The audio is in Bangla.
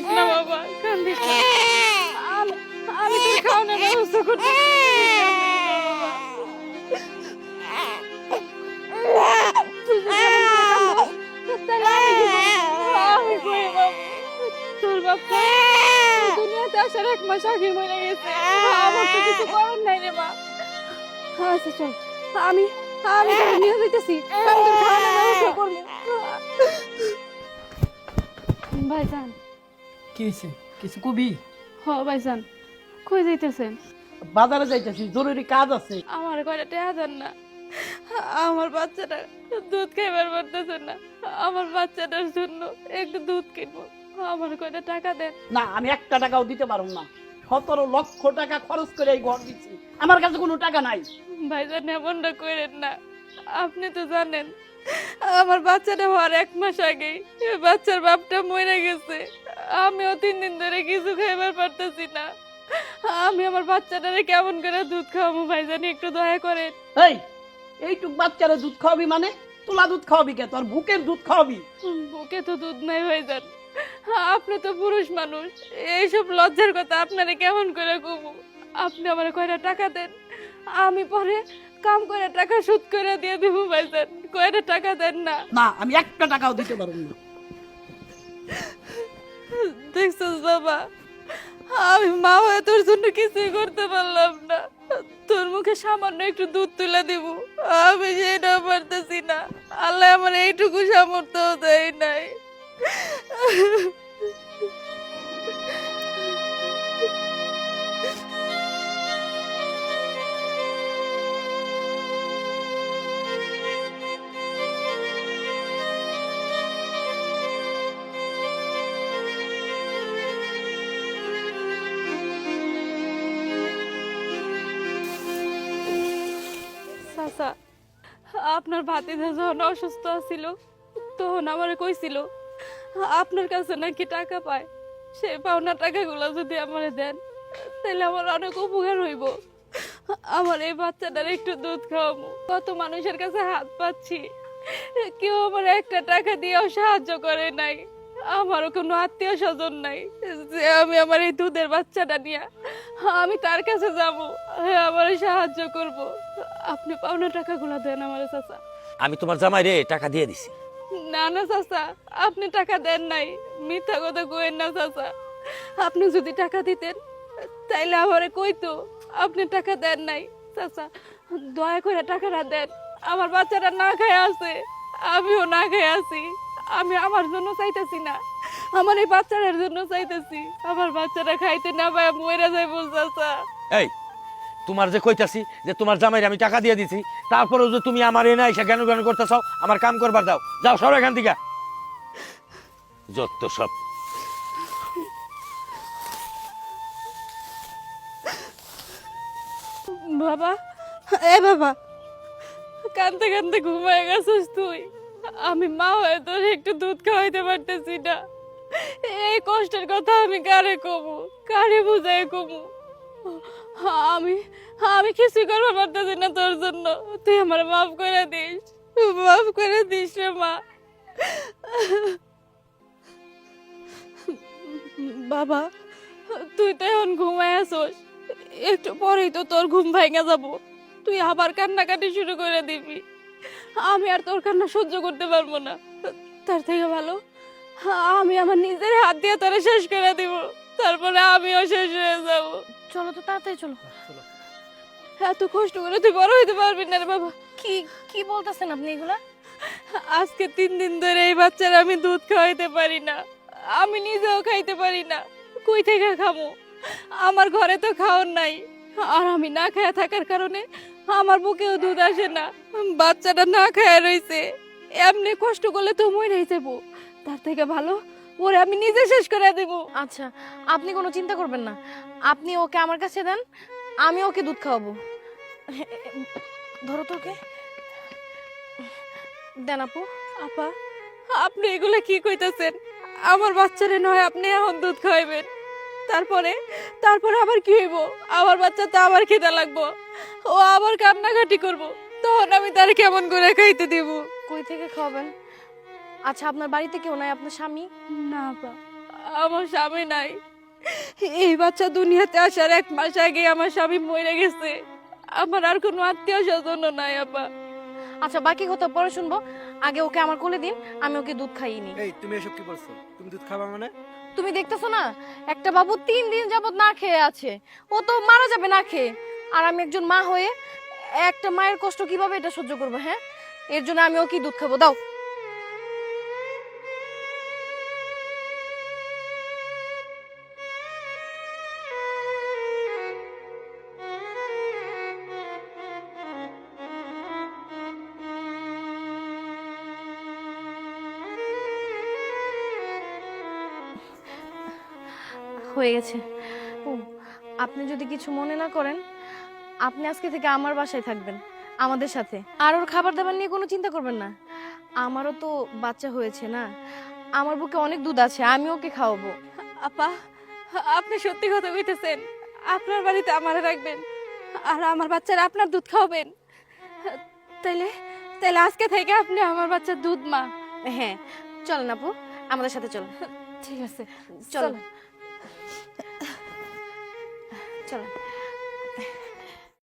কান্দিস না বাবা কান্দিস না আমি তোর খাওয়ানোর ব্যবস্থা করতে তোর আমার তো কিছু করার নাই আচ্ছা আমি আমি তোর ভাইজান কি হয়েছে কিছু কবি? হ ভাইজান। কই যাইতেছেন? বাজারে যাইতেছি জরুরি কাজ আছে। আমার কয়টা টাকা দেন না। আমার বাচ্চাটা দুধ খাইবার পারতেছে না। আমার বাচ্চাটার জন্য একটু দুধ কিনবো। আমার কয়টা টাকা দেন। না আমি একটা টাকাও দিতে পারব না। সতেরো লক্ষ টাকা খরচ করে এই ঘর দিচ্ছি। আমার কাছে কোনো টাকা নাই। ভাইজান এমনটা করেন না। আপনি তো জানেন আমার বাচ্চাটা হওয়ার এক মাস আগেই। বাচ্চার বাপটা মরে গেছে। আমিও তিন দিন ধরে কিছু খাইবার পারতেছি না। আমি আমার বাচ্চাটারে কেমন করে দুধ খাওয়াবো ভাইজান একটু দয়া করেন। এই এইটুক বাচ্চারে দুধ খাওয়াবি মানে? তোলা দুধ খাওয়াবি কে? তোর বুকের দুধ খাওয়াবি? বুকে তো দুধ নাই ভাইজান আপনি তো পুরুষ মানুষ। এইসব লজ্জার কথা আপনারে কেমন করে কব আপনি আমার কয়টা টাকা দেন? আমি পরে কাম করে টাকা সুদ করে দিয়ে দেব ভাইজান কয়টা টাকা দেন না? না আমি একটা টাকাও দিতে পারব না। দেখছিস বাবা আমি মা হয়ে তোর জন্য কিছুই করতে পারলাম না। তোর মুখে সামান্য একটু দুধ তুলে দিব। আমি সেটাও পারতেছি না। আল্লাহ আমার এইটুকু সামর্থ্য দেয় নাই। আপনার ভাতিজা যখন অসুস্থ ছিল তখন আমারে কইছিল, আপনার কাছে নাকি টাকা পায় সেই পাওনা টাকাগুলো যদি আমারে দেন তাহলে আমার অনেক উপকার হইব। আমার এই বাচ্চাটার একটু দুধ খাওয়াবো কত মানুষের কাছে হাত পাচ্ছি, কেউ আমার একটা টাকা দিয়েও সাহায্য করে নাই। আমারও কোনো আত্মীয় স্বজন নাই। যে আমি আমার এই দুধের বাচ্চাটা নিয়ে আমি তার কাছে যাব। হ্যাঁ আমার সাহায্য করব। আপনি পাওনা টাকাগুলো দেন আমার চাচা। আমি তোমার জামাই রে টাকা দিয়ে দিছি। না না চাচা আপনি টাকা দেন নাই। মিথ্যা কথা কইেন না চাচা। আপনি যদি টাকা দিতেন তাইলে আমারে কইতো আপনি টাকা দেন নাই। চাচা দয়া করে টাকাটা দেন। আমার বাচ্চাটা না খায় আছে আমিও না খায় আছি। আমি আমার জন্য চাইতেছি না। আমার এই বাচ্চাটার জন্য চাইতেছি। আমার বাচ্চাটা খাইতে না পায় মরে যাইব চাচা এই তোমার যে কইতাছি যে তোমার জামাইরে আমি টাকা দিয়ে দিছি তারপরেও যে তুমি আমার এনে এসে জ্ঞান জ্ঞান করতেছ আমার কাম করবার দাও। যাও সর এখান থেকে। যত সব। বাবা এ বাবা কানতে কানতে ঘুমায় গেছিস তুই। আমি মা হয়ে তোর একটু দুধ খাওয়াইতে পারতেছি না। এই কষ্টের কথা আমি কারে কমু? কারে বুঝাই কমু? আমি আমি কিছুই করতে পারতেছি না তোর জন্য। তুই আমার মাফ করে দিস। মাফ করে দিস রে মা। বাবা, তুই তো এখন ঘুমায় আসোস একটু পরেই তো তোর ঘুম ভেঙে যাব। তুই আবার কান্নাকাটি শুরু করে দিবি। আমি আর তোর কান্না সহ্য করতে পারব না। তার থেকে ভালো আমি আমার নিজের হাত দিয়ে তোরে শেষ করে দিব। তারপরে আমিও শেষ হয়ে যাব। চলো তো তাড়াতাড়ি চলো। এত কষ্ট করে তুই বড় হইতে পারবি না রে বাবা। কি কি বলতেছেন আপনি এগুলা? আজকে তিন দিন ধরে এই বাচ্চার আমি দুধ খাওয়াইতে পারি না। আমি নিজেও খাইতে পারি না। কই থেকে খামো? আমার ঘরে তো খাওয়ার নাই। আর আমি না খায়া থাকার কারণে আমার বুকেও দুধ আসে না। বাচ্চাটা না খায়া রইছে। এমনি কষ্ট করলে তো মরে যাব। তার থেকে ভালো ওরে আমি নিজে শেষ করে দেবো। আচ্ছা আপনি কোনো চিন্তা করবেন না। আপনি ওকে আমার কাছে দেন আমি ওকে দুধ খাওয়াবো। ধরো তো ওকে। দেন আপু। আপা আপনি এগুলো কি কইতাছেন? আমার বাচ্চারে নয় আপনি এখন দুধ খাওয়াইবেন। তারপরে তারপরে আবার কি হইব? আমার বাচ্চা তো আবার খেতে লাগবো। ও আবার কান্নাকাটি করব। তখন আমি তার কেমন করে খাইতে দিব? কই থেকে খাওয়াবেন? আচ্ছা আপনার বাড়িতে কেউ নাই আপনার স্বামী? না আপা। আমার স্বামী নাই। এই বাচ্চা দুনিয়াতে আসার এক মাস আগে আমার স্বামী মরে গেছে। আমার আর কোনো আত্মীয় স্বজন নাই আপা। আচ্ছা বাকি কথা পরে শুনব। আগে ওকে আমার কোলে দিন আমি ওকে দুধ খাইয়ে নিই। এই তুমি এসব কি বলছো তুমি দুধ খাবা মানে? তুমি দেখতেছো না? একটা বাবু তিন দিন যাবত না খেয়ে আছে। ও তো মারা যাবে না খেয়ে। আর আমি একজন মা হয়ে একটা মায়ের কষ্ট কীভাবে এটা সহ্য করব হ্যাঁ? এর জন্য আমি ও কি দুধ খাব। দাও। হয়ে গেছে। ও আপনি যদি কিছু মনে না করেন আপনি আজকে থেকে আমার বাসায় থাকবেন আমাদের সাথে। আর ওর খাবার দাবার নিয়ে কোনো চিন্তা করবেন না। আমারও তো বাচ্চা হয়েছে না। আমার বুকে অনেক দুধ আছে আমি ওকে খাওয়াবো। আপা আপনি সত্যি কথা কইতেছেন। আপনার বাড়িতে আমারে রাখবেন আর আমার বাচ্চারা আপনার দুধ খাওয়াবেন। তাইলে তাইলে আজকে থেকে আপনি আমার বাচ্চার দুধ মা। হ্যাঁ চলেন আপু আমাদের সাথে চলেন। ঠিক আছে চলো চলো